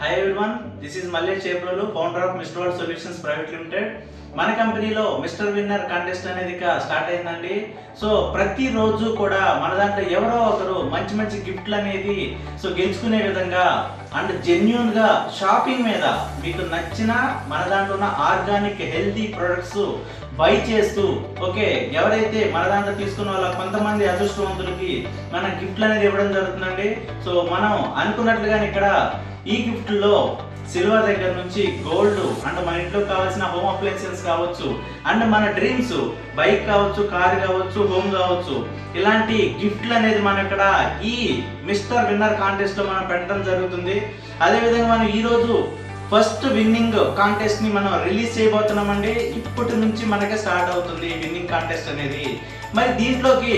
Hi everyone this is Mallesh చేపలలు founder of mister word solutions private limited మన కంపెనీలో mister winner contest అనేది ఇక start అయిందండి. So ప్రతిరోజు కూడా మన దాంట్లో ఎవరో ఒకరు మంచి మంచి గిఫ్ట్లు అనేది సో గెలుచుకునే విధంగా అండ్ జెన్యున్గా షాపింగ్ మీద మీకు నచ్చిన మన దాంట్లో ఉన్న ఆర్గానిక్ హెల్తీ ప్రొడక్ట్స్ బై చేస్తూ ఓకే ఎవరైతే మన దాంట్లో తీసుకున్న వాళ్ళ కొంతమంది అదృష్టవంతులకి మన గిఫ్ట్లు అనేది ఇవ్వడం జరుగుతుందండి. సో మనం అనుకున్నట్లుగానే ఇక్కడ ఈ గిఫ్ట్లో సిల్వర్ దగ్గర నుంచి గోల్డ్ అండ్ మన ఇంట్లో కావాల్సిన హోమ్ అప్లయన్సెస్ కావచ్చు అండ్ మన డ్రీమ్స్ బైక్ కావచ్చు కార్ కావచ్చు హోమ్ కావచ్చు. ఇలాంటి గిఫ్ట్లు అనేది మనం ఇక్కడ ఈ మిస్టర్ విన్నర్ కాంటెస్ట్లో మనం పెట్టడం జరుగుతుంది. అదేవిధంగా మనం ఈ రోజు ఫస్ట్ విన్నింగ్ కాంటెస్ట్ని మనం రిలీజ్ చేయబోతున్నామండి. ఇప్పటి నుంచి మనకే స్టార్ట్ అవుతుంది విన్నింగ్ కాంటెస్ట్ అనేది. మరి దీంట్లోకి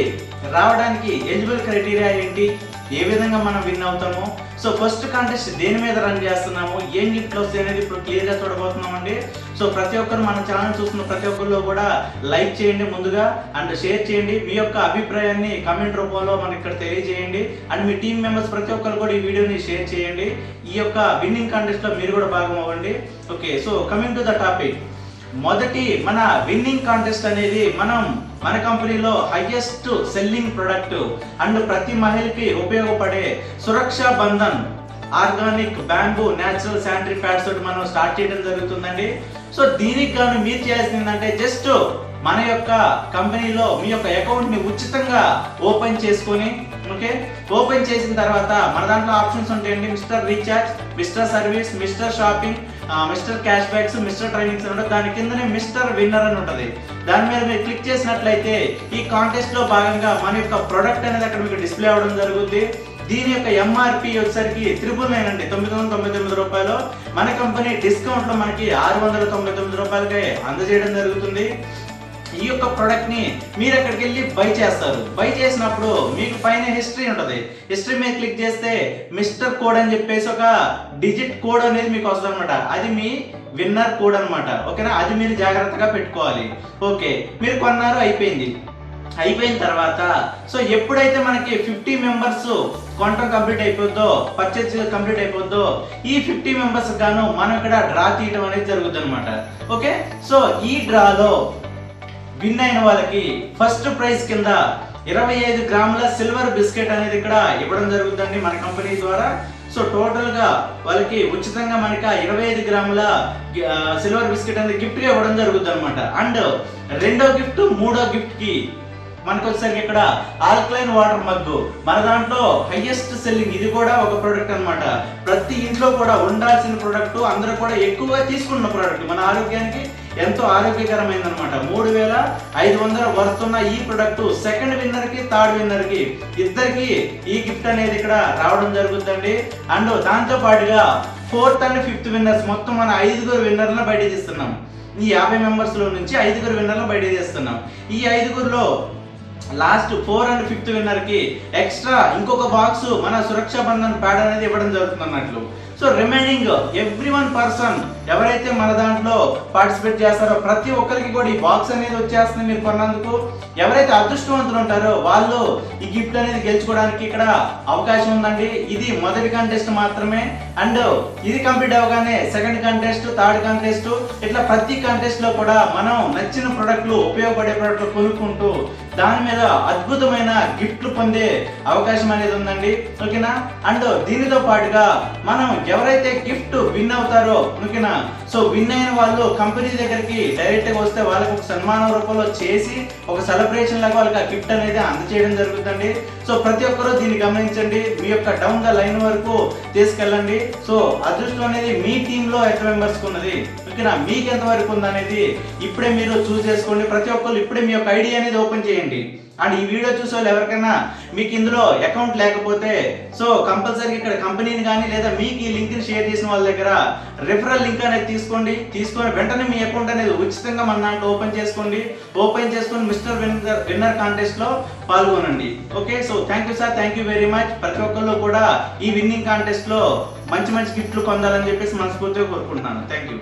రావడానికి ఎలిజిబుల్ క్రైటీరియా ఏంటి? ఏ విధంగా మనం విన్ అవుతాము. సో ఫస్ట్ కాంటెస్ట్ దేని మీద రన్ చేస్తున్నాము ఏం గిఫ్ట్లు వస్తాయి అనేది ఇప్పుడు క్లియర్గా చూడబోతున్నామండి. సో ప్రతి ఒక్కరు మన ఛానల్ చూస్తున్న ప్రతి ఒక్కరిలో కూడా లైక్ చేయండి ముందుగా అండ్ షేర్ చేయండి. మీ యొక్క అభిప్రాయాన్ని కమెంట్ రూపంలో మనకి ఇక్కడ తెలియజేయండి. అండ్ మీ టీం మెంబర్స్ ప్రతి ఒక్కరు కూడా ఈ వీడియోని షేర్ చేయండి. ఈ యొక్క విన్నింగ్ కాంటెస్ట్లో మీరు కూడా భాగం అవ్వండి. Okay so coming to the topic మొదటి మన విన్నింగ్ కాంటెస్ట్ అనేది మనం మన కంపెనీలో హైయెస్ట్ సెల్లింగ్ ప్రొడక్ట్ అండ్ ప్రతి మహిళకి ఉపయోగపడే Suraksha Bandhan organic bamboo natural sanitary pads తోటి మనం స్టార్ట్ చేయడం జరుగుతుందండి. సో దీనికి గాను మీరు చేయాల్సింది ఏంటంటే జస్ట్ మన యొక్క కంపెనీలో మీ యొక్క అకౌంట్ని ఉచితంగా ఓపెన్ చేసుకొని ఓకే ఓపెన్ చేసిన తర్వాత మన దాంట్లో ఆప్షన్స్ ఉంటాయండి mister recharge mister service mister shopping mister cash backs mister trainings అని ఉంటుంది దాని కిందనే మిస్టర్ విన్నర్ అని ఉంటుంది. దాని మీద మీరు క్లిక్ చేసినట్లయితే ఈ కాంటెస్ట్లో భాగంగా మన యొక్క ప్రొడక్ట్ అనేది అక్కడ మీకు డిస్ప్లే అవ్వడం జరుగుతుంది దీని యొక్క ఎంఆర్పి వచ్చేసరికి త్రిపుల్ నైన్ అండి. తొమ్మిది వందల తొంభై తొమ్మిది రూపాయలు. మన కంపెనీ డిస్కౌంట్లో మనకి ఆరు వందల తొంభై తొమ్మిది రూపాయలకే అందజేయడం జరుగుతుంది. ఈ యొక్క ప్రొడక్ట్ని మీరు అక్కడికి వెళ్ళి బై చేస్తారు. బై చేసినప్పుడు మీకు పైన హిస్టరీ ఉంటుంది. హిస్టరీ మీద క్లిక్ చేస్తే మిస్టర్ కోడ్ అని చెప్పేసి ఒక డిజిట్ కోడ్ అనేది మీకు వస్తుంది అనమాట అది మీ విన్నర్ కోడ్ అనమాట ఓకేనా అది మీరు జాగ్రత్తగా పెట్టుకోవాలి. ఓకే మీరు కొన్నారు అయిపోయింది. అయిపోయిన తర్వాత సో ఎప్పుడైతే మనకి ఫిఫ్టీ మెంబర్స్ కొనటం కంప్లీట్ అయిపోద్దో పర్చేస్ కంప్లీట్ అయిపోద్దో ఈ ఫిఫ్టీ మెంబర్స్ గాను మనం ఇక్కడ డ్రా తీయడం అనేది జరుగుతుంది అనమాట ఓకే సో ఈ డ్రాలో విన్ అయిన వాళ్ళకి ఫస్ట్ ప్రైజ్ కింద ఇరవై ఐదు గ్రాముల సిల్వర్ బిస్కెట్ అనేది ఇక్కడ ఇవ్వడం జరుగుతుందండి మన కంపెనీ ద్వారా. సో టోటల్గా వాళ్ళకి ఉచితంగా మనకి ఇరవై ఐదు గ్రాముల సిల్వర్ బిస్కెట్ అనేది గిఫ్ట్గా ఇవ్వడం జరుగుతుంది అనమాట అండ్ రెండో గిఫ్ట్ మూడో గిఫ్ట్కి మనకు వచ్చేసరికి ఇక్కడ ఆల్కలైన్ వాటర్ మగ్గు. మన దాంట్లో హైయెస్ట్ సెల్లింగ్ ఇది కూడా ఒక ప్రోడక్ట్ అన్నమాట. ప్రతి ఇంట్లో కూడా ఉండాల్సిన ప్రోడక్ట్ అందరూ కూడా ఎక్కువగా తీసుకున్న ప్రోడక్ట్. మన ఆరోగ్యానికి ఎంతో ఆరోగ్యకరమైంది అనమాట మూడు వేల ఐదు వందల వరుస్తున్న ఈ ప్రొడక్ట్ సెకండ్ విన్నర్కి థర్డ్ విన్నర్కి ఇద్దరికి ఈ గిఫ్ట్ అనేది ఇక్కడ రావడం జరుగుతుందండి అండ్ దాంతో పాటుగా ఫోర్త్ అండ్ ఫిఫ్త్ విన్నర్స్ మొత్తం మన ఐదుగురు విన్నర్లను బయట తీస్తున్నాం. ఈ యాభై మెంబర్స్లో నుంచి ఐదుగురు విన్నర్లు బయట తీస్తున్నాం. ఈ ఐదుగురులో లాస్ట్ ఫోర్ అండ్ ఫిఫ్త్ విన్నర్కి ఎక్స్ట్రా ఇంకొక బాక్స్ మన సురక్ష బంధన్ ప్యాడ్ అనేది ఇవ్వడం జరుగుతుంది అన్నట్లు so remaining every one person ఎవరైతే మన దాంట్లో పార్టిసిపేట్ చేస్తారో ప్రతి ఒక్కరికి కూడా ఈ బాక్స్ అనేది వచ్చేస్తుంది మీరు కొన్నందుకు. ఎవరైతే అదృష్టవంతులు ఉంటారో వాళ్ళు ఈ గిఫ్ట్ అనేది గెలుచుకోవడానికి ఇక్కడ అవకాశం ఉందండి. ఇది మొదటి కంటెస్ట్ మాత్రమే. అండ్ ఇది కంప్లీట్ అవగానే సెకండ్ కంటెస్ట్ థర్డ్ కంటెస్ట్ ఇట్లా ప్రతి కంటెస్ట్లో కూడా మనం నచ్చిన ప్రొడక్ట్లు ఉపయోగపడే ప్రొడక్ట్లు కొనుక్కుంటూ దాని మీద అద్భుతమైన గిఫ్ట్లు పొందే అవకాశం అనేది ఉందండి. ఓకేనా? అండ్ దీనితో పాటుగా మనం ఎవరైతే గిఫ్ట్ విన్ అవుతారో ఓకేనా? సో విన్ అయిన వాళ్ళు కంపెనీ దగ్గరికి డైరెక్ట్గా వస్తే వాళ్ళకి ఒక సన్మానం రూపంలో చేసి ఒక సెలబ్రేషన్ లాగా వాళ్ళకి ఆ గిఫ్ట్ అనేది అందజేయడం జరుగుతుంది సో ప్రతి ఒక్కరూ దీన్ని గమనించండి. మీ యొక్క డౌన్ ద లైన్ వరకు తీసుకెళ్ళండి. సో అదృష్టం అనేది మీ టీమ్లో ఎంత మెంబర్స్ ఉన్నది? ఓకేనా మీకు ఎంత వరకు ఉందనేది ఇప్పుడే మీరు చూస్ చేసుకోండి ప్రతి ఒక్కరు ఇప్పుడే మీ యొక్క ఐడి అనేది ఓపెన్ చేయండి. అండ్ ఈ వీడియో చూసే వాళ్ళు ఎవరికైనా మీకు ఇందులో అకౌంట్ లేకపోతే సో కంపల్సరీ ఇక్కడ కంపెనీని కానీ లేదా మీకు ఈ లింక్ని షేర్ చేసిన వాళ్ళ దగ్గర రిఫరల్ లింక్ అనేది తీసుకోండి. తీసుకొని వెంటనే మీ అకౌంట్ అనేది ఉచితంగా మన దాంట్లో ఓపెన్ చేసుకోండి. ఓపెన్ చేసుకొని మిస్టర్ విన్నర్ విన్నర్ కాంటెస్ట్లో పాల్గొనండి. Okay? So thank you sir thank you very much ప్రతి ఒక్కళ్ళు కూడా ఈ విన్నింగ్ కాంటెస్ట్లో మంచి మంచి గిఫ్ట్లు పొందాలని చెప్పేసి మనస్ఫూర్తిగా కోరుకుంటున్నాను. Thank you